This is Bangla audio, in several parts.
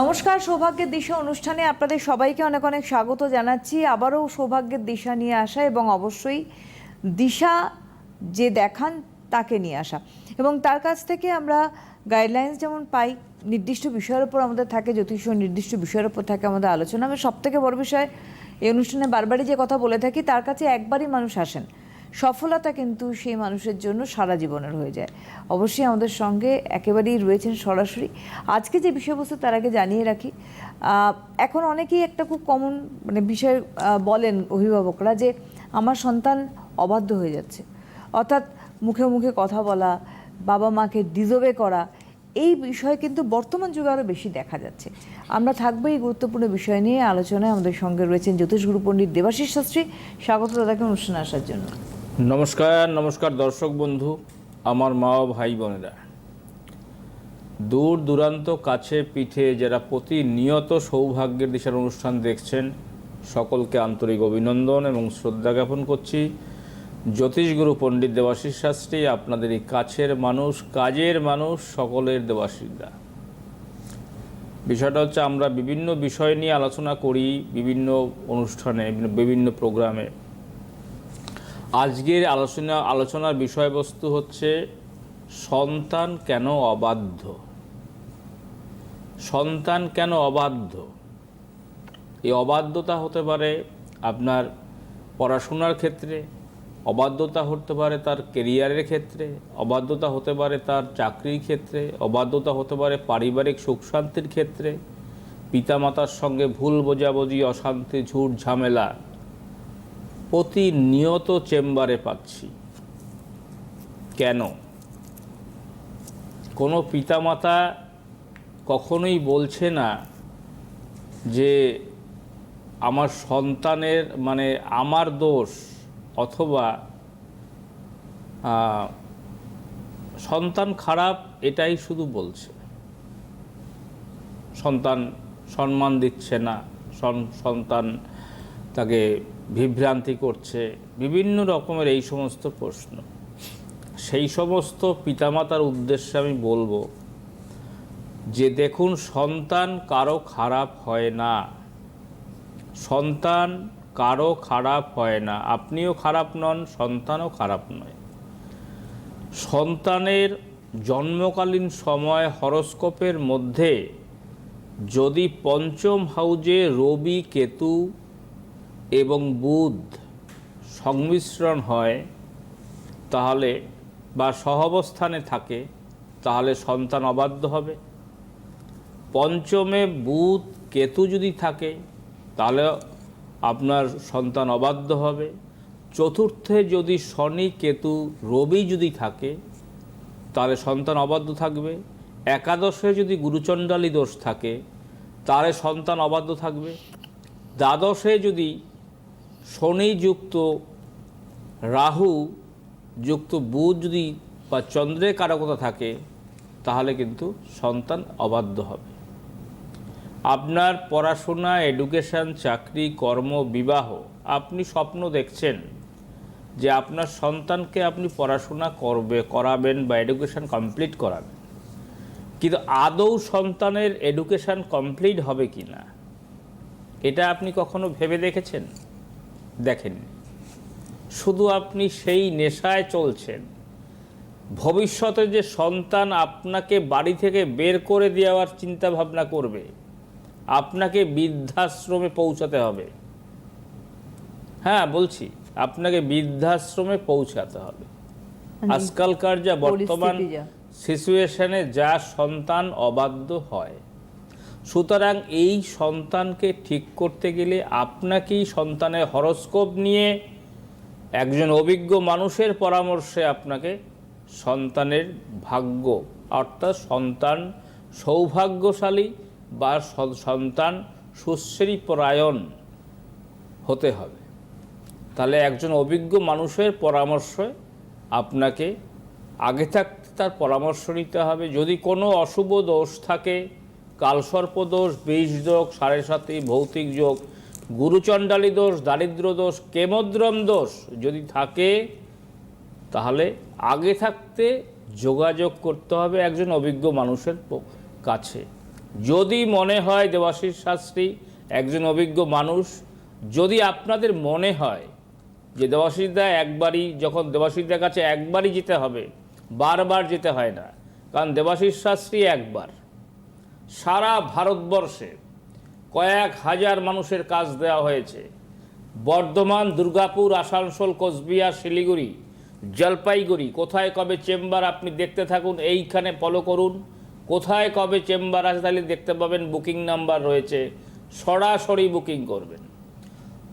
নমস্কার, সৌভাগ্যের দিশা অনুষ্ঠানে আপনাদের সবাইকে অনেক অনেক স্বাগত জানাচ্ছি। আবারও সৌভাগ্যের দিশা নিয়ে আসা এবং অবশ্যই দিশা যে দেখান তাকে নিয়ে আসা। এবং তার কাছ থেকে আমরা গাইডলাইন্স যেমন পাই, নির্দিষ্ট বিষয়ের উপর আমাদের থাকে, জ্যোতিষ নির্দিষ্ট বিষয়ের উপর থাকে আমাদের আলোচনা। আমি সব থেকে বড় বিষয়, এই অনুষ্ঠানে বারবারই যে কথা বলে থাকি, তার কাছে একবারই মানুষ আসেন। সফলতা কিন্তু সেই মানুষের জন্য সারা জীবনের হয়ে যায়। অবশ্যই আমাদের সঙ্গে একেবারেই রয়েছেন সরাসরি। আজকে যে বিষয়বস্তু তার আগে জানিয়ে রাখি এখন অনেকেই একটা খুব কমন মানে বিষয় বলেন অভিভাবকরা যে আমার সন্তান অবাধ্য হয়ে যাচ্ছে। অর্থাৎ মুখে মুখে কথা বলা, বাবা মাকে ডিজোবে করা, এই বিষয় কিন্তু বর্তমান যুগে আরও বেশি দেখা যাচ্ছে। আমরা থাকব এই গুরুত্বপূর্ণ বিষয় নিয়ে আলোচনায়। আমাদের সঙ্গে রয়েছেন জ্যোতিষগুরু পণ্ডিত দেবাশিস শাস্ত্রী। স্বাগত দাদাকে অনুষ্ঠানে আসার জন্য। নমস্কার নমস্কার দর্শক বন্ধু, আমার মা ও ভাই বোনেরা। দূর দূরান্ত কাছে পিঠে যারা প্রতিনিয়ত সৌভাগ্যের দিশার অনুষ্ঠান দেখছেন, সকলকে আন্তরিক অভিনন্দন এবং শ্রদ্ধা জ্ঞাপন করছি। জ্যোতিষগুরু পণ্ডিত দেবাশিস শাস্ত্রী, আপনাদের এই কাছের মানুষ, কাজের মানুষ, সকলের দেবাশিসদা। বিষয়টা হচ্ছে, আমরা বিভিন্ন বিষয় নিয়ে আলোচনা করি, বিভিন্ন অনুষ্ঠানে, বিভিন্ন প্রোগ্রামে। আজকের আলোচনা, আলোচনার বিষয়বস্তু হচ্ছে সন্তান কেন অবাধ্য? সন্তান কেন অবাধ্য? এই অবাধ্যতা হতে পারে আপনার পড়াশোনার ক্ষেত্রে, অবাধ্যতা হতে পারে তার কেরিয়ারের ক্ষেত্রে, অবাধ্যতা হতে পারে তার চাকরির ক্ষেত্রে, অবাধ্যতা হতে পারে পারিবারিক সুখ শান্তির ক্ষেত্রে, পিতামাতার সঙ্গে ভুল বোঝাবুঝি, অশান্তি, ঝুট ঝামেলা প্রতিনিয়ত চেম্বারে পাচ্ছি। কেন? কোনো পিতামাতা কখনোই বলছে না যে আমার সন্তানের মানে আমার দোষ অথবা সন্তান খারাপ এটাই শুধু বলছে। সন্তান সম্মান দিচ্ছে না, সন- সন্তান তাকে বিভ্রান্তি করছে, বিভিন্ন রকমের এই সমস্ত প্রশ্ন। সেই সমস্ত পিতামাতার উদ্দেশ্যে আমি বলব যে দেখুন, সন্তান কারও খারাপ হয় না। সন্তান কারও খারাপ হয় না। আপনিও খারাপ নন, সন্তানও খারাপ নয়। সন্তানের জন্মকালীন সময় হরস্কোপের মধ্যে যদি পঞ্চম হাউজে রবি কেতু এবং বুধ সংমিশ্রণ হয়, তাহলে বা সহাবস্থানে থাকে, তাহলে সন্তান অবাধ্য হবে। পঞ্চমে বুধ কেতু যদি থাকে, তাহলে আপনার সন্তান অবাধ্য হবে। চতুর্থে যদি শনি, কেতু, রবি যদি থাকে, তাহলে সন্তান অবাধ্য থাকবে। একাদশে যদি গুরুচণ্ডালী দোষ থাকে, তাহলে সন্তান অবাধ্য থাকবে। দ্বাদশে যদি শনি যুক্ত রাহু যুক্ত বুধ যদি বা চন্দ্রের কারকতা থাকে, তাহলে কিন্তু সন্তান অবাধ্য হবে। আপনার পড়াশোনা এডুকেশন চাকরি, কর্ম, বিবাহ, আপনি স্বপ্ন দেখছেন যে আপনার সন্তানকে আপনি পড়াশোনা করবে, করাবেন বা এডুকেশন কমপ্লিট করাবেন। কিন্তু আদৌ সন্তানের এডুকেশন কমপ্লিট হবে কি না এটা আপনি কখনো ভেবে দেখেছেন? দেখেননি শুধু আপনি সেই নেশায় চলছেন। ভবিষ্যতে যে সন্তান আপনাকে বাড়ি থেকে বের করে দেওয়ার চিন্তা ভাবনা করবে আপনাকে বৃদ্ধাশ্রমে পৌঁছাতে হবে। হ্যাঁ বলছি আপনাকে বৃদ্ধাশ্রমে পৌঁছাতে হবে। আজকালকার যা বর্তমান সিচুয়েশনে যা সন্তান অবাধ্য হয় সুতরাং এই সন্তানকে ঠিক করতে গেলে আপনাকেই সন্তানের হরস্কোপ নিয়ে একজন অভিজ্ঞ মানুষের পরামর্শে আপনাকে সন্তানের ভাগ্য, অর্থাৎ সন্তান সৌভাগ্যশালী বা সন্তান সুশ্রী পরায়ণ হতে হবে। তাহলে একজন অভিজ্ঞ মানুষের পরামর্শে আপনাকে আগে থাকতে তার পরামর্শ নিতে হবে। যদি কোনো অশুভ দোষ থাকে কালসর্প দোষ, বিষ যোগ, সাড়ে সাতি ভৌতিক যোগ, গুরুচণ্ডালী দোষ, দারিদ্র দোষ, কেমদ্রম দোষ যদি থাকে, তাহলে আগে থাকতে যোগাযোগ করতে হবে একজন অভিজ্ঞ মানুষের কাছে। যদি মনে হয়, দেবাশিস শাস্ত্রী, একজন অভিজ্ঞ মানুষ, যদি আপনাদের মনে হয় যে দেবাশিসদা একবারই, যখন দেবাশিসদার কাছে একবারই যেতে হবে, বারবার যেতে হয় না, কারণ দেবাশিস শাস্ত্রী একবার। সারা ভারতবর্ষে কয়েক হাজার মানুষের কাজ দেওয়া হয়েছে। বর্ধমান, দুর্গাপুর, আসানসোল, কোচবিহার, শিলিগুড়ি, জলপাইগুড়ি, কোথায় কবে চেম্বার আপনি দেখতে থাকুন, এইখানে ফলো করুন। কোথায় কবে চেম্বার আছে তাহলে দেখতে পাবেন বুকিং নাম্বার রয়েছে, সরাসরি বুকিং করবেন।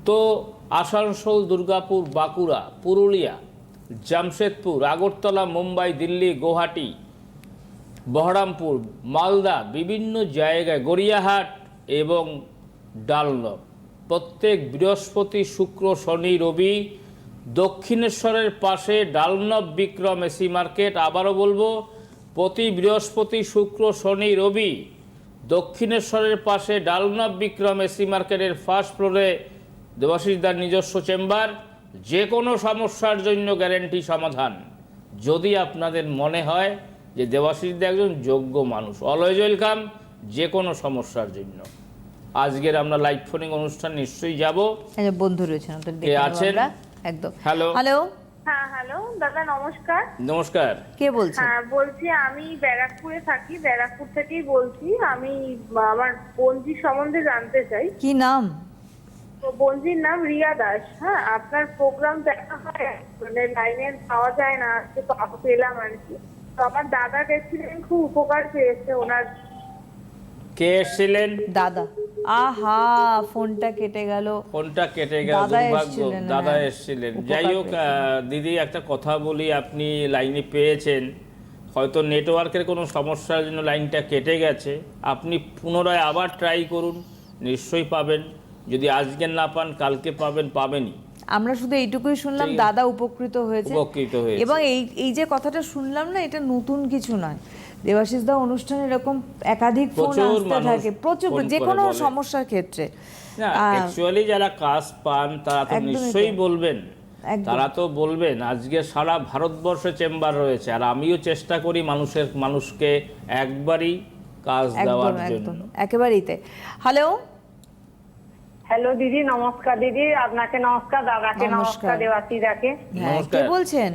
তো আসানসোল, দুর্গাপুর, বাঁকুড়া, পুরুলিয়া, জামশেদপুর, আগরতলা, মুম্বাই, দিল্লি, গুয়াহাটি বহরমপুর, মালদা, বিভিন্ন জায়গায় গড়িয়াহাট এবং ডালনব। প্রত্যেক বৃহস্পতি, শুক্র, শনি, রবি দক্ষিণেশ্বরের পাশে ডালনব বিক্রম এসি মার্কেট। আবারও বলব, প্রতি বৃহস্পতি, শুক্র, শনি, রবি দক্ষিণেশ্বরের পাশে ডালনব বিক্রম এসি মার্কেটের ফার্স্ট ফ্লোরে দেবাশিসদার নিজস্ব চেম্বার। যে কোনো সমস্যার জন্য গ্যারেন্টি সমাধান। যদি আপনাদের মনে হয় যে দেবাশিসদা একজন যোগ্য মানুষ। অলওয়েজ ওয়েলকাম যে কোনো সমস্যার জন্য। আজকের আমরা লাইভ ফোনিং অনুষ্ঠান নিশ্চয়ই যাব। যে বন্ধু রয়েছেন নেব আছেন? একদম। হ্যালো। হ্যালো। হ্যাঁ হ্যালো। দাদা নমস্কার। নমস্কার। কে বলছেন? হ্যাঁ বলছি আমি ব্যারাকপুরে থাকি ব্যারাকপুর থেকেই বলছি। আমি আমার বোনজির সম্বন্ধে জানতে চাই। কি নাম? তো বোনজির নাম রিয়া দাস। হ্যাঁ আপনার প্রোগ্রাম দেখা হয়? মানে লাইনে পাওয়া যায় না আজকে পেলাম আর কি। তো আমার দাদা গেছিলেন খুব উপকার পেয়েছে ওনার। কে এসেছিলেন? দাদা। আহা ফোনটা কেটে গেল। ফোনটা কেটে গেল দাদা এসেছিলেন, দাদা হ্যাঁ। এসেছিলেন যাই হোক আহ, দিদি একটা কথা বলি আপনি লাইনে পেয়েছেন। হয়তো নেটওয়ার্কের কোনো সমস্যার জন্য লাইনটা কেটে গেছে। আপনি পুনরায় আবার ট্রাই করুন নিশ্চয়ই পাবেন। যদি আজকে না পান কালকে পাবেন পাবেনই। আমরা শুধু এইটুকুই শুনলাম দাদা উপকৃত হয়েছে। উপকৃত হয়েছে। এবং এই এই যে কথাটা শুনলাম না এটা নতুন কিছু নয়। দেবাশিস দা অনুষ্ঠানে এরকম একাধিক ফোন আসতে থাকে প্রচুর যে কোনো সমস্যার ক্ষেত্রে। অ্যাকচুয়ালি যারা কাজ পান তারা তো নিশ্চয়ই বলবেন। তারা তো বলবেন আজকে সারা ভারতবর্ষে চেম্বার রয়েছে আর আমিও চেষ্টা করি মানুষের মানুষকে একবারই কাজ দেওয়ার জন্য। একেবারেই তাই। হ্যালো হ্যালো দিদি নমস্কার দিদি। আপনাকে নমস্কার দাদাকে নমস্কার। নমস্কার হ্যাঁ কে বলছেন?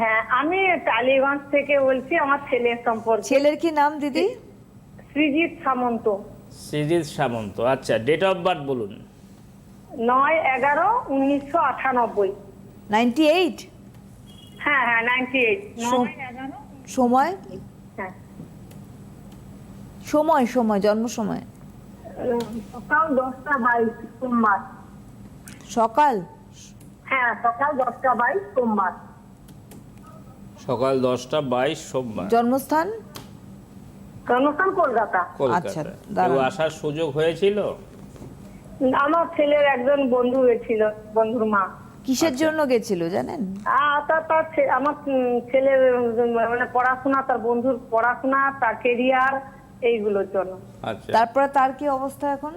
হ্যাঁ আমি টালিগঞ্জ থেকে বলছি আমার ছেলের সম্পর্কে। ছেলের কি নাম দিদি? সৃজিৎ সামন্ত। সৃজিত সামন্ত আচ্ছা ডেট অফ বার্থ বলুন। নয় এগারো উনিশশো আটানব্বই। Ninety eight? হ্যাঁ হ্যাঁ নাইনটি এইট। সময়? হ্যাঁ। সময় সময় জন্ম সময়। সকাল দশটা বাইশ সোমবার। সকাল? হ্যাঁ সকাল দশটা বাইশ সোমবার। সকাল দশটা বাইশ সোমবার। জন্মস্থান? জন্মস্থান কলকাতা। আচ্ছা, কলকাতা কেউ দাঁড়ান। আসার সুযোগ হয়েছিল? আমার ছেলের একজন বন্ধু হয়েছিল বন্ধুর মা। কিসের জন্য গেছিল জানেন? তা- তার ছে- আমার উম, ছেলের উম, মানে পড়াশোনা তার বন্ধুর পড়াশোনা তার কেরিয়ার এইগুলোর জন্য। আচ্ছা। তারপরে তার কি অবস্থা এখন?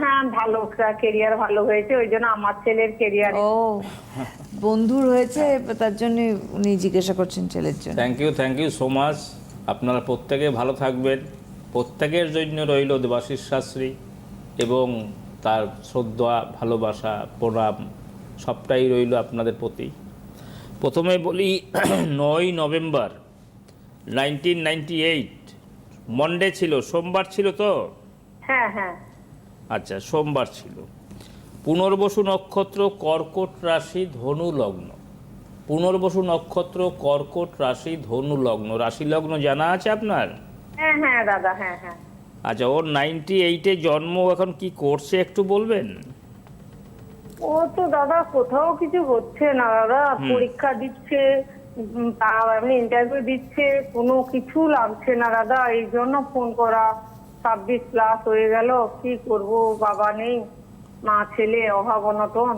হ্যাঁ ভালো। কেরিয়ার ভালো হয়েছে ওই জন্য আমার ছেলের কেরিয়ার ও বন্ধুর হয়েছে তার জন্য উনি জিজ্ঞাসা করছেন ছেলের জন্য। Thank you thank you so much আপনারা প্রত্যেকে ভালো থাকবেন। প্রত্যেকের জন্য রইল দেবাশিস শাস্ত্রী এবং তার শ্রদ্ধা ভালোবাসা প্রণাম সবটাই রইল আপনাদের প্রতি। প্রথমে বলি নয় November nineteen ninety eight Monday ছিল সোমবার ছিল তো? হ্যাঁ হ্যাঁ। আচ্ছা সোমবার ছিল। পুনর্বসু নক্ষত্র কর্কট রাশি ধনু লগ্ন। পুনর্বসু নক্ষত্র কর্কট রাশি ধনু লগ্ন। রাশি লগ্ন জানা আছে আপনার? হ্যাঁ হ্যাঁ দাদা হ্যাঁ হ্যাঁ। আচ্ছা ওর নাইনটি এইটে জন্ম এখন কি করছে একটু বলবেন? ও তো দাদা কোথাও কিছু হচ্ছে না দাদা। পরীক্ষা দিচ্ছে এমনি ইন্টারভিউ দিচ্ছে কোনো কিছু লাগছে না দাদা এই জন্য ফোন করা। ছাব্বিশ ক্লাস হয়ে গেল কি করব? বাবা নেই মা ছেলে অভাব অনটন।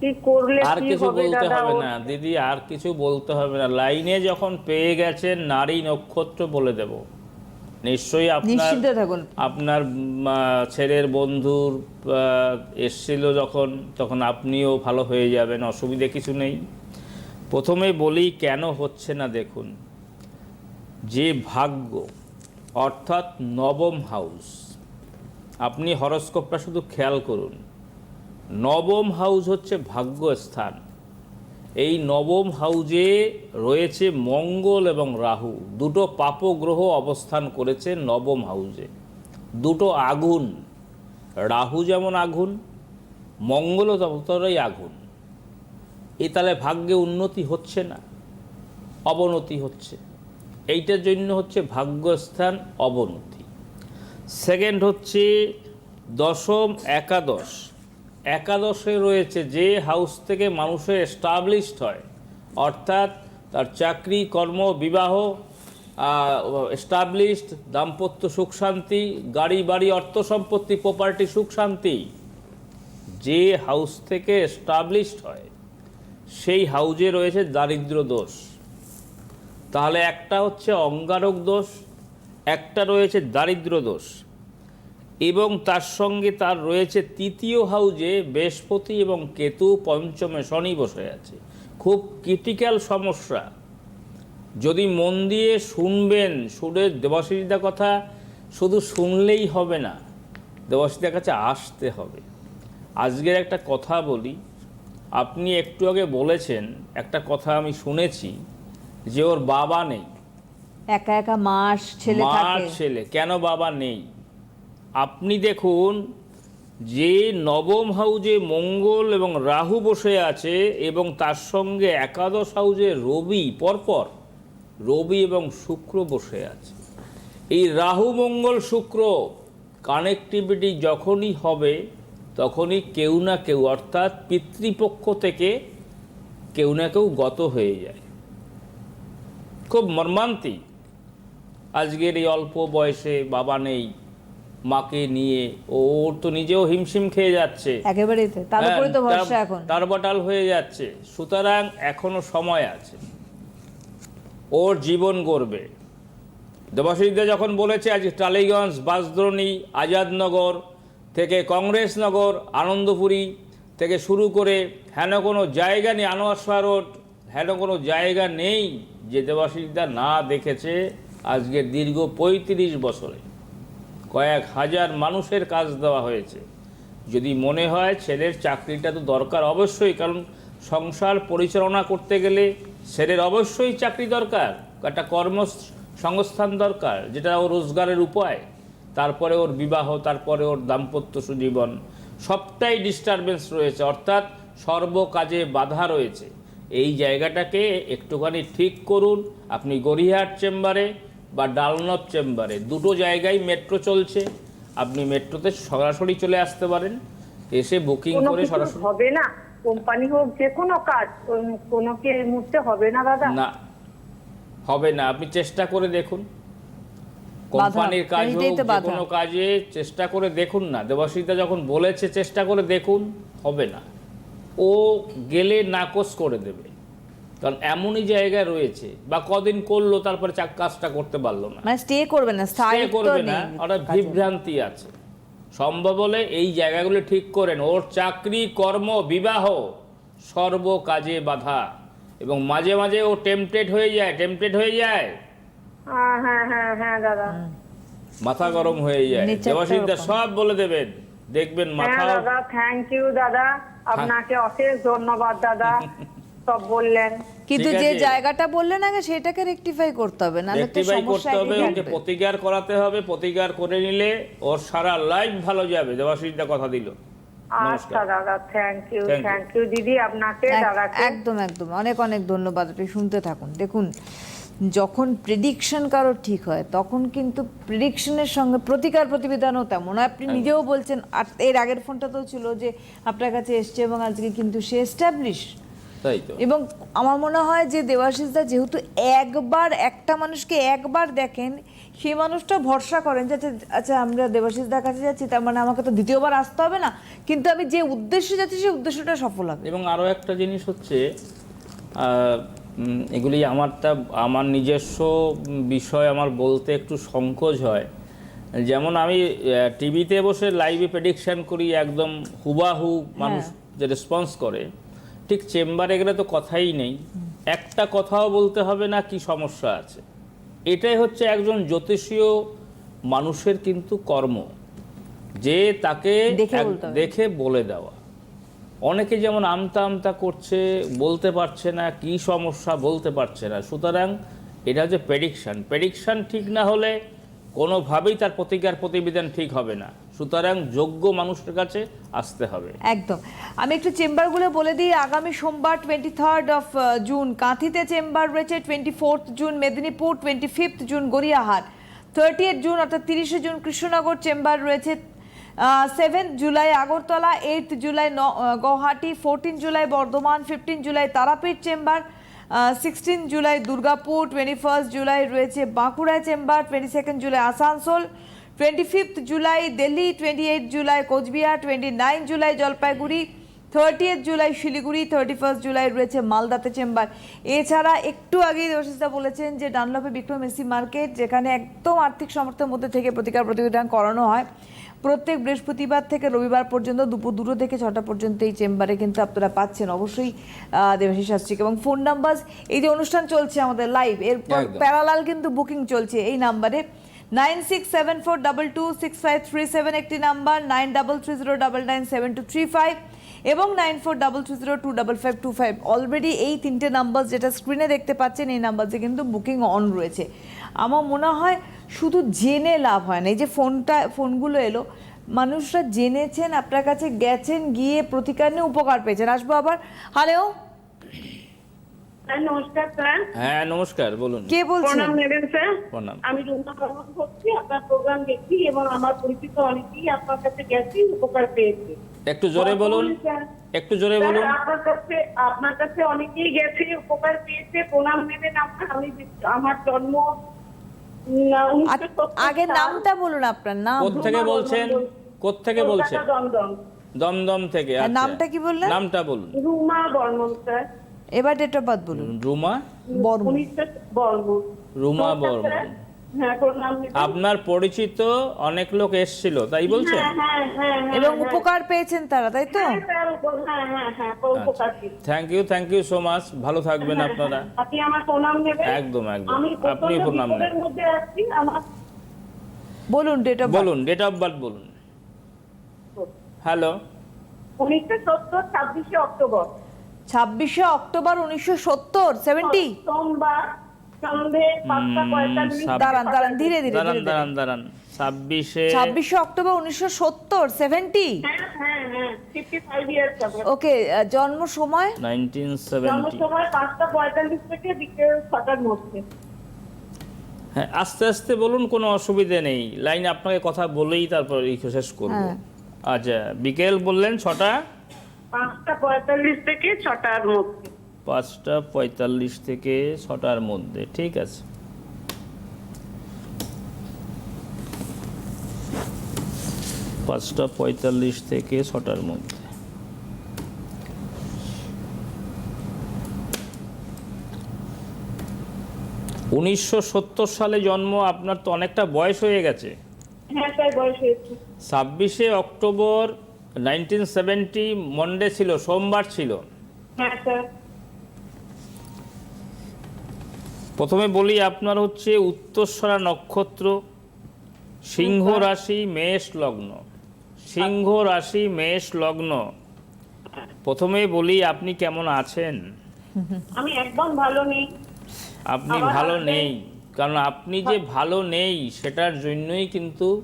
কি করলে আর কিছু বলতে হবে না দিদি আর কিছু বলতে হবে না। লাইনে যখন পেয়ে গেছেন নারী নক্ষত্র বলে দেব। নিশ্চয়ই আপনার আপনার ছেলের বন্ধুর আহ, এসছিল যখন তখন আপনিও ভালো হয়ে যাবেন অসুবিধে কিছু নেই। প্রথমে বলি, কেন হচ্ছে না দেখুন। যে ভাগ্য, অর্থাৎ নবম হাউস। আপনি হরস্কোপটা শুধু খেয়াল করুন। নবম হাউস হচ্ছে ভাগ্যস্থান। এই নবম হাউজে রয়েছে মঙ্গল এবং রাহু। দুটো পাপগ্রহ অবস্থান করেছে নবম হাউজে দুটো আগুন। রাহু যেমন আগুন, মঙ্গলও ততটাই আগুন। এ তাহলে ভাগ্যে উন্নতি হচ্ছে না, অবনতি হচ্ছে। এইটার জন্য হচ্ছে ভাগ্যস্থান অবনতি। সেকেন্ড হচ্ছে দশম একাদশ। একাদশে রয়েছে যে হাউস থেকে মানুষের এস্টাবলিশড হয়, অর্থাৎ তার চাকরি, কর্ম, বিবাহ এস্টাবলিশড দাম্পত্য সুখ শান্তি, গাড়ি, বাড়ি, অর্থ সম্পত্তি প্রপার্টি সুখ শান্তি, যে হাউস থেকে এস্টাবলিশড হয় সেই হাউজে রয়েছে দারিদ্র দোষ। তাহলে একটা হচ্ছে অঙ্গারক দোষ, একটা রয়েছে দারিদ্র দোষ। এবং তার সঙ্গে তার রয়েছে তৃতীয় হাউজে বৃহস্পতি এবং কেতু পঞ্চমে শনি বসে আছে। খুব ক্রিটিক্যাল সমস্যা। যদি মন দিয়ে শুনবেন, শুনে দেবাশিসদার কথা শুধু শুনলেই হবে না দেবাশিসদার কাছে আসতে হবে। আজকের একটা কথা বলি। আপনি একটু আগে বলেছেন একটা কথা আমি শুনেছি যে ওর বাবা নেই। একা একা মাস ছেলে মার থাকে? ছেলে কেন বাবা নেই? আপনি দেখুন যে নবম হাউজে মঙ্গল এবং রাহু বসে আছে এবং তার সঙ্গে একাদশ হাউজে রবি পরপর রবি এবং শুক্র বসে আছে। এই রাহু মঙ্গল শুক্র কানেক্টিভিটি যখনই হবে তখনই কেউ না কেউ অর্থাৎ পিতৃপক্ষ থেকে কেউ না কেউ গত হয়ে যায়। খুব মর্মান্তিক। আজকের এই অল্প বয়সে বাবা নেই মাকে নিয়ে ওর তো নিজেও হিমশিম খেয়ে যাচ্ছে। একেবারেই তো তার উপরে তো হ্যাঁ, ভরসা এখন। তার বটাল হয়ে যাচ্ছে। সুতরাং এখনও সময় আছে। ওর জীবন গড়বে। দেবাশিসদা যখন বলেছে আজ টালিগঞ্জ বাসদ্রণী আজাদনগর থেকে কংগ্রেসনগর আনন্দপুরি থেকে শুরু করে হেন কোনো জায়গা নেই, আনোয়ার রোড, হেন কোনো জায়গা নেই যে দেবাশিসদা না দেখেছে আজকে দীর্ঘ পঁয়ত্রিশ বছরে। কয়েক হাজার মানুষের কাজ দেওয়া হয়েছে। যদি মনে হয় ছেলের চাকরিটা তো দরকার অবশ্যই, কারণ সংসার পরিচালনা করতে গেলে ছেলের অবশ্যই চাকরি দরকার, একটা কর্ম সংস্থান দরকার, যেটা ও রোজগারের উপায়। তারপরে ওর বিবাহ তারপরে ওর দাম্পত্য সুজীবন সবটাই ডিস্টারবেন্স রয়েছে। অর্থাৎ সর্ব কাজে বাধা রয়েছে। এই জায়গাটাকে একটুখানি ঠিক করুন। আপনি গড়িয়াহাট চেম্বারে বা ডালনব চেম্বারে দুটো জায়গায় মেট্রো চলছে। আপনি মেট্রোতে সরাসরি চলে আসতে পারেন। এসে বুকিং করে সরাসরি হবে না। কোম্পানি হোক যে কোনো কাজ কোনো কি মুহূর্তে হবে না দাদা। না হবে না। আপনি চেষ্টা করে দেখুন। কোম্পানির কাজ এইটাই হোক যে কোনো কাজে চেষ্টা করে দেখুন না। দেবাশিতা যখন বলেছে চেষ্টা করে দেখুন হবে না। ও গেলে নাকচ করে দেবে। কারণ এমনই জায়গা রয়েছে বা কদিন করল তারপরে চাক কাজটা করতে পারল না। মানে স্টে করবে না স্টে করবে না ওটা বিভ্রান্তি আছে। সম্ভব হলে এই জায়গাগুলো ঠিক করেন। ওর চাকরি কর্ম বিবাহ সর্ব কাজে বাধা। এবং মাঝে মাঝে ও টেম্পটেড হয়ে যায় টেম্পটেড হয়ে যায়। হ্যাঁ হ্যাঁ হ্যাঁ দাদা। মাথা গরম হয়ে যায়। দেবাশিসদা সব বলে দেবেন। দেখবেন মাথা দাদা থ্যাংক ইউ দাদা। আপনাকে অশেষ ধন্যবাদ দাদা। সব বললেন। কিন্তু যে জায়গাটা বললেন আগে সেটাকে রেকটিফাই করতে হবে নাহলে তো সমস্যা করতে হবে ওকে প্রতিকার করাতে হবে প্রতিকার করে নিলে ওর সারা লাইফ ভালো যাবে। দেবাশিসদা কথা দিল। আচ্ছা দাদা থ্যাংক ইউ থ্যাংক ইউ দিদি আপনাকে দাদাকে। একদম একদম। অনেক অনেক ধন্যবাদ। আপনি শুনতে থাকুন। দেখুন যখন প্রেডিকশন কারও ঠিক হয় তখন কিন্তু প্রেডিকশনের সঙ্গে প্রতিকার প্রতিবিধানও তেমন। আপনি নিজেও বলছেন আর এর আগের ফোনটা তো ছিল যে আপনার কাছে এসছে এবং আজকে কিন্তু সে এস্টাবলিশ এবং আমার মনে হয় যে দেবাশিসদা যেহেতু একবার একটা মানুষকে একবার দেখেন সেই মানুষটা ভরসা করেন যে আচ্ছা আচ্ছা আমরা দেবাশিসদার কাছে যাচ্ছি তার মানে আমাকে তো দ্বিতীয়বার আসতে হবে না। কিন্তু আমি যে উদ্দেশ্যে যাচ্ছি সেই উদ্দেশ্যটা সফল হবে। এবং আরও একটা জিনিস হচ্ছে এগুলি আমারটা আমার নিজস্ব বিষয় আমার বলতে একটু সংকোচ হয়। যেমন আমি টিভিতে বসে লাইভে প্রেডিকশান করি একদম হুবাহু মানুষ যে রেসপন্স করে। ঠিক চেম্বারে গেলে তো কথাই নেই। একটা কথাও বলতে হবে না কি সমস্যা আছে? এটাই হচ্ছে একজন জ্যোতিষীয় মানুষের কিন্তু কর্ম। যে তাকে। দেখে বলে দেওয়া। অনেকে যেমন আমতা আমতা করছে, বলতে পারছে না, কি সমস্যা বলতে পারছে না। সুতরাং এটা হচ্ছে প্রেডিকশন প্রেডিকশন ঠিক না হলে কোনোভাবেই তার প্রতিকার প্রতিবেদন ঠিক হবে না। সুতরাং যোগ্য মানুষের কাছে আসতে হবে। একদম। আমি একটু চেম্বারগুলো বলে দিই। আগামী সোমবার টোয়েন্টি থার্ড অফ জুন কাঁথিতে চেম্বার রয়েছে twenty fourth June Medinipur twenty fifth June Gariahat. Thirty June অর্থাৎ তিরিশে জুন কৃষ্ণনগর চেম্বার রয়েছে seventh July Agartala eight July Guwahati fourteen July Bardhaman fifteen July Tarapith chamber sixteen July Durgapur twenty first July রয়েছে Bankura chamber twenty second July Asansol twenty fifth July Delhi twenty eight July Coochbehar twenty nine July Jalpaiguri thirty July Siliguri thirty first July রয়েছে মালদাতে চেম্বার। এছাড়া একটু আগেই দেবশিসদা বলেছেন যে ডানলপে বিক্রম এসি মার্কেট, যেখানে একদম আর্থিক সমর্থের মধ্যে থেকে প্রতিকার প্রতিবিধান করানো হয়। প্রত্যেক বৃহস্পতিবার থেকে রবিবার পর্যন্ত দুপুর দুটো থেকে ছটা পর্যন্ত এই চেম্বারে কিন্তু আপনারা পাচ্ছেন। অবশ্যই দেবাশিস শাস্ত্রীকে। এবং ফোন নাম্বার এই যে অনুষ্ঠান চলছে আমাদের লাইভ এরপর প্যারালাল কিন্তু বুকিং চলছে এই নাম্বারে। Nine six seven four double two six five three seven একটি number nine double three zero double nine seven two three five এবং nine four double three zero two double five two five. Already এই তিনটে নাম্বার যেটা স্ক্রিনে দেখতে পাচ্ছেন এই নাম্বারে কিন্তু বুকিং অন রয়েছে। আমার মনে হয় শুধু জেনে লাভ হয় না। এই যে ফোনটা ফোনগুলো এলো মানুষরা জেনেছেন আপনার কাছে গেছেন গিয়ে প্রতিকার নিয়ে উপকার পেয়েছেন। আসব আবার। হ্যালো নমস্কার স্যার। হ্যাঁ নমস্কার বলুন। কে বলছেন? প্রণাম নেবেন স্যার। প্রণাম। আমি রুমা বর্মন আপনার প্রোগ্রাম দেখি এবং আমার পরিচিত অনেকেই আপনার কাছে গেছি উপকার পেয়েছে। একটু জোরে বলুন। স্যার, একটু জোরে বলুন। আপনার কাছে আপনার কাছে অনেকেই গেছে উপকার পেয়েছে প্রণাম নেবেন আপনার আমি আমার জন্ম উম, উনিশশো আ- সত্তর আগে নামটা বলুন আপনার নাম। থেকে বলছেন? কোত্থেকে বলছেন? দমদম। দমদম থেকে আর আচ্ছা। নামটা কি বললেন? নামটা বলুন। রুমা বর্মন স্যার। এবার ডেট অফ বার্থ বলুন। রুমা? বর্মন। রুমা বর্মন। হ্যাঁ। আপনার পরিচিত অনেক লোক এসছিল তাই বলছেন? হ্যাঁ হ্যাঁ এবং। উপকার পেয়েছেন তারা তাই তো। Thank you thank you so much ভালো থাকবেন আপনারা। আপনি আমার প্রণাম নেবেন। একদম, একদম। আপনি প্রণাম বিপদের নেন। মধ্যে আছি আমার বলুন ডেট অফ বলুন ডেট অফ বার্থ বলুন। হ্যালো উনিশশো সত্তর ছাব্বিশে অক্টোবর। ছাব্বিশে অক্টোবর উনিশশো সত্তর সেভেন্টি সোমবার সন্ধে পাঁচটা পঁয়তাল্লিশ দাঁড়ান দাঁড়ান ধীরে ধীরে দাঁড়ান ধীরে ধীরে। দাঁড়ান। দাঁড়ান ছাব্বিশে ছাব্বিশে অক্টোবর উনিশশো সত্তর সেভেন্টি হ্যাঁ হ্যাঁ হ্যাঁ ফিফটি ফাইভ ইয়ার্স হবে ওকে জন্ম সময়? নাইনটিন সেভেন্টি সময় পাঁচটা পঁয়তাল্লিশ থেকে বিকেল ছটার মধ্যে। হ্যাঁ আস্তে আস্তে বলুন কোনো অসুবিধে নেই। লাইন আপনাকে কথা বলেই তারপর শেষ করব। হ্যাঁ। আচ্ছা বিকেল বললেন ছটা? পাঁচটা পঁয়তাল্লিশ থেকে ছটার মধ্যে। পাঁচটা পঁয়তাল্লিশ থেকে ছটার মধ্যে ঠিক আছে? পাঁচটা পঁয়তাল্লিশ থেকে ছটার মধ্যে। উনিশশো সত্তর সালে জন্ম আপনার তো অনেকটা বয়স হয়ে গেছে। হ্যাঁ ছাব্বিশে অক্টোবর নাইনটিন সেভেন্টি মন্ডে ছিল সোমবার ছিল। হ্যাঁ স্যার। প্রথমে বলি আপনার হচ্ছে উত্তরসরা নক্ষত্র সিংহ রাশি মেষ লগ্ন। সিংহ রাশি মেষ লগ্ন। প্রথমে বলি আপনি কেমন আছেন? আমি একদম ভালো নেই। আপনি ভালো নেই কারণ আপনি যে ভালো নেই সেটার জন্যই কিন্তু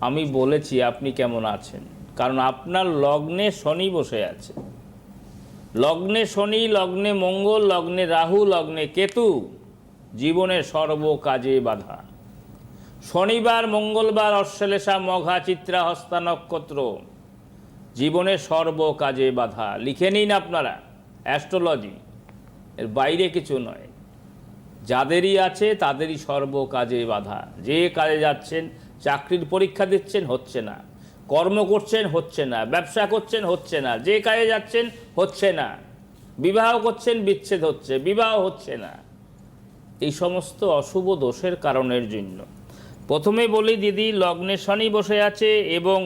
আমি বলেছি আপনি কেমন আছেন। কারণ আপনার লগ্নে শনি বসে আছে। লগ্নে শনি লগ্নে মঙ্গল লগ্নে রাহু লগ্নে কেতু। জীবনের সর্ব কাজে বাধা। শনিবার, মঙ্গলবার, অশ্লেষা, মঘা, চিত্রা, হস্তা, নক্ষত্র, জীবনের সর্ব কাজে বাধা। লিখে নিন আপনারা, অ্যাস্ট্রোলজি। এর বাইরে কিছু নয়। যাদেরই আছে, তাদেরই সর্ব কাজে বাধা। যে কাজে যাচ্ছেন, চাকরির পরীক্ষা দিচ্ছেন, হচ্ছে না। কর্ম করছেন, হচ্ছে না। ব্যবসা করছেন, হচ্ছে না। যে কাজে যাচ্ছেন, হচ্ছে না। বিবাহ করছেন, বিচ্ছেদ হচ্ছে। বিবাহ হচ্ছে না। এই সমস্ত অশুভ দোষের কারণের জন্য। প্রথমে বলি দিদি লগ্নে শনি বসে আছে এবং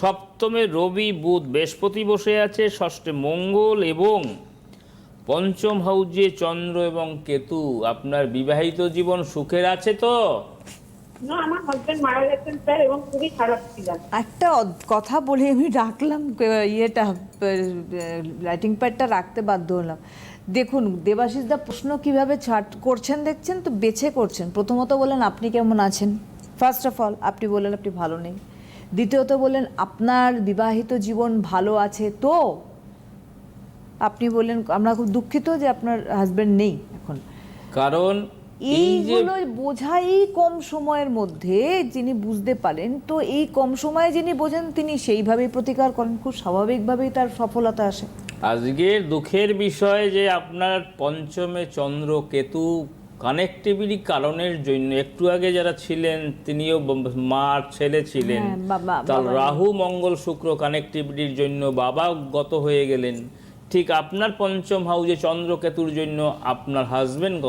সপ্তমে রবি বুধ বৃহস্পতি বসে আছে ষষ্ঠে মঙ্গল এবং পঞ্চম হাউজে চন্দ্র এবং কেতু। আপনার বিবাহিত জীবন সুখের আছে তো? না আমার হাজবেন্ড মারা গেছেন স্যার এবং খুবই খারাপ ছিলেন একটা কথা বলে আমি রাখলাম ইয়েটা রাইটিং প্যাডটা রাখতে বাধ্য হলাম। দেখুন দেবাশিস দা প্রশ্ন কীভাবে ছাট করছেন দেখছেন তো বেছে করছেন। প্রথমত বলেন আপনি কেমন আছেন? ফার্স্ট অফ অল আপনি বললেন আপনি ভালো নেই। দ্বিতীয়ত বললেন আপনার বিবাহিত জীবন ভালো আছে তো? আপনি বললেন আমরা খুব দুঃখিত যে আপনার হাজবেন্ড নেই এখন। কারণ এইগুলো বোঝা এই কম সময়ের মধ্যে যিনি বুঝতে পারেন তো এই কম সময়ে যিনি বোঝেন তিনি সেইভাবেই প্রতিকার করেন। খুব স্বাভাবিকভাবেই তার সফলতা আসে। আজকের দুঃখের বিষয় যে আপনার পঞ্চমে চন্দ্র কেতু কানেক্টিভিটি কারণের জন্য একটু আগে যারা ছিলেন তিনিও মা মার ছেলে ছিলেন। হ্যাঁ, তার রাহু মঙ্গল শুক্র কানেক্টিভিটির জন্য বাবা গত হয়ে গেলেন। ঠিক আপনার পঞ্চম হাউজে চন্দ্র কেতুর জন্য আপনার হাজবেন্ড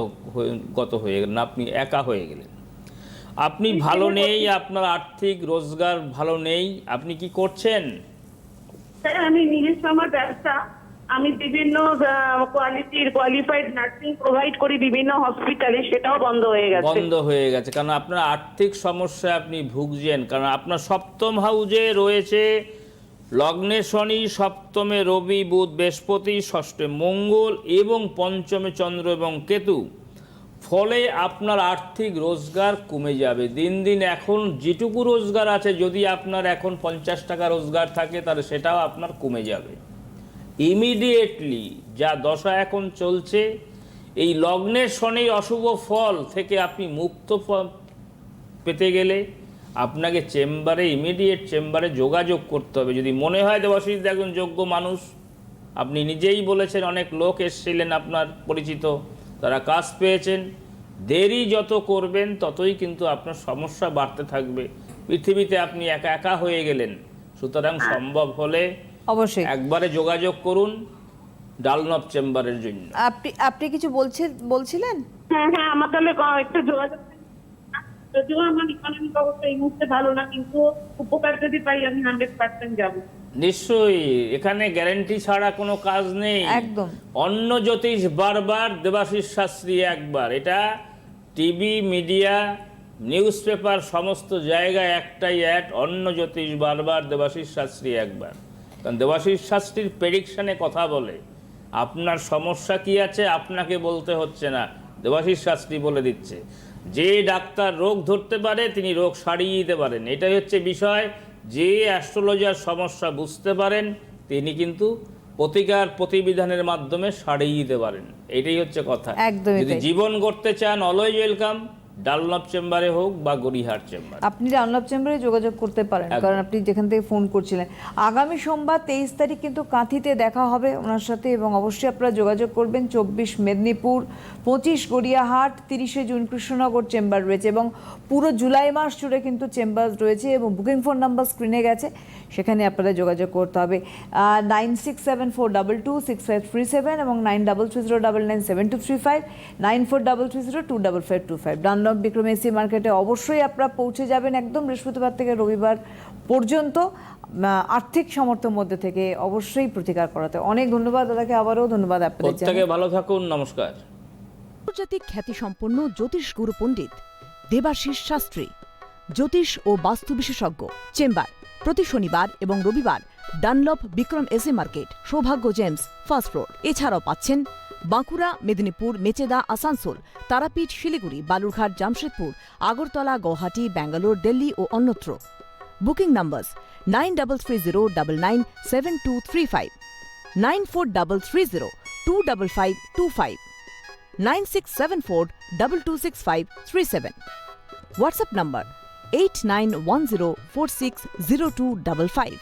গত হয়ে গেলেন আপনি একা হয়ে গেলেন। আপনি ভালো নেই আপনার আর্থিক রোজগার ভালো নেই আপনি কি করছেন? স্যার আমি নিজস্ব আমার ব্যবসা আমি বিভিন্ন কোয়ালিটির কোয়ালিফাইড নার্সিং প্রোভাইড করি বিভিন্ন হসপিটালে সেটাও বন্ধ হয়ে গেছে। বন্ধ হয়ে গেছে। কারণ আপনার আর্থিক সমস্যায় আপনি ভুগছেন। কারণ আপনার সপ্তম হাউজে রয়েছে লগ্নে শনি, সপ্তমে রবি, বুধ, বৃহস্পতি, ষষ্ঠে মঙ্গল এবং পঞ্চমে চন্দ্র এবং কেতু। ফলে আপনার আর্থিক রোজগার কমে যাবে। দিন দিন এখন যেটুকু রোজগার আছে, যদি আপনার এখন পঞ্চাশ টাকা রোজগার থাকে, তাহলে সেটাও আপনার কমে যাবে। ইমিডিয়েটলি যা দশা এখন চলছে এই লগ্নের শনির অশুভ ফল থেকে আপনি মুক্ত পেতে গেলে আপনাকে চেম্বারে ইমিডিয়েট চেম্বারে যোগাযোগ করতে হবে। যদি মনে হয় দেবাশিস একজন যোগ্য মানুষ আপনি নিজেই বলেছেন অনেক লোক এসেছিলেন আপনার পরিচিত তারা কাজ পেয়েছেন দেরি যত করবেন ততই কিন্তু আপনার সমস্যা বাড়তে থাকবে। পৃথিবীতে আপনি একা একা হয়ে গেলেন সুতরাং সম্ভব হলে অবশ্যই। একবারে যোগাযোগ করুন ডালনব চেম্বারের জন্য। আপনি আপনি কিছু বলছে বলছিলেন? হ্যাঁ হ্যাঁ আমার তাহলে একটু যোগাযোগ যদিও আমার ইকোনমিক অবস্থা এই মুহূর্তে ভালো না কিন্তু উপকার যদি পাই আমি হান্ড্রেড পার্সেন্ট যাব। নিশ্চয়ই এখানে গ্যারান্টি ছাড়া কোনো কাজ নেই। একদম। অন্য জ্যোতিষ বারবার দেবাশিস শাস্ত্রী একবার। এটা টিভি মিডিয়া নিউজ পেপার সমস্ত জায়গায় একটাই অ্যাড অন্য জ্যোতিষ বারবার দেবাশিস শাস্ত্রী একবার। কারণ দেবাশিস শাস্ত্রীর প্রেডিকশানে কথা বলে আপনার সমস্যা কি আছে আপনাকে বলতে হচ্ছে না দেবাশিস শাস্ত্রী বলে দিচ্ছে। যে ডাক্তার রোগ ধরতে পারে তিনি রোগ সারিয়ে দিতে পারেন। এটাই হচ্ছে বিষয়। যে অ্যাস্ট্রোলজার সমস্যা বুঝতে পারেন তিনি কিন্তু প্রতিকার প্রতিবিধানের মাধ্যমে সারিয়ে দিতে পারেন। এটাই হচ্ছে কথা। যদি জীবন করতে চান অলওয়েজ ওয়েলকাম ডালনব চেম্বারে হোক বা গড়িহাট চেম্বার। আপনি ডানলভ চেম্বারে যোগাযোগ করতে পারেন। কারণ আপনি যেখান থেকে ফোন করছিলেন। আগামী সোমবার তেইশ তারিখ কিন্তু কাঁথিতে দেখা হবে ওনার সাথে এবং অবশ্যই আপনারা যোগাযোগ করবেন। চব্বিশ মেদিনীপুর পঁচিশ গড়িয়াহাট তিরিশে জুন কৃষ্ণনগর চেম্বার রয়েছে এবং পুরো জুলাই মাস জুড়ে কিন্তু চেম্বার রয়েছে এবং বুকিং ফোন নাম্বার স্ক্রিনে গেছে। সেখানে আপনাদের যোগাযোগ করতে হবে। Nine six seven four double two six five three seven এবং nine double three zero double nine seven two three five nine four double three zero two double five two five Dunlop Bikram AC মার্কেটে অবশ্যই আপনারা পৌঁছে যাবেন একদম বৃহস্পতিবার থেকে রবিবার পর্যন্ত। আর্থিক সামর্থ্যের মধ্যে থেকে অবশ্যই প্রতিকার করাতে। অনেক ধন্যবাদ দাদাকে আবারও ধন্যবাদ আপনাদের ভালো থাকুন নমস্কার। আন্তর্জাতিক খ্যাতিসম্পন্ন জ্যোতিষ গুরু পণ্ডিত দেবাশিস শাস্ত্রী জ্যোতিষ ও বাস্তু বিশেষজ্ঞ চেম্বার। প্রতি শনিবার এবং রবিবার ডানলপ বিক্রম এসে মার্কেট সৌভাগ্য জেমস ফার্স্ট ফ্লোর এছাড়াও পাচ্ছেন বাঁকুড়া, মেদিনীপুর, মেচেদা, আসানসোল, তারাপীঠ, শিলিগুড়ি, বালুরঘাট, জামশেদপুর, আগরতলা, গৌহাটি, ব্যাঙ্গালোর, দিল্লি ও অন্যত্র। Booking number nine double three zero double nine seven two three five, nine four double three zero two double five two five eight nine one zero four six zero two double five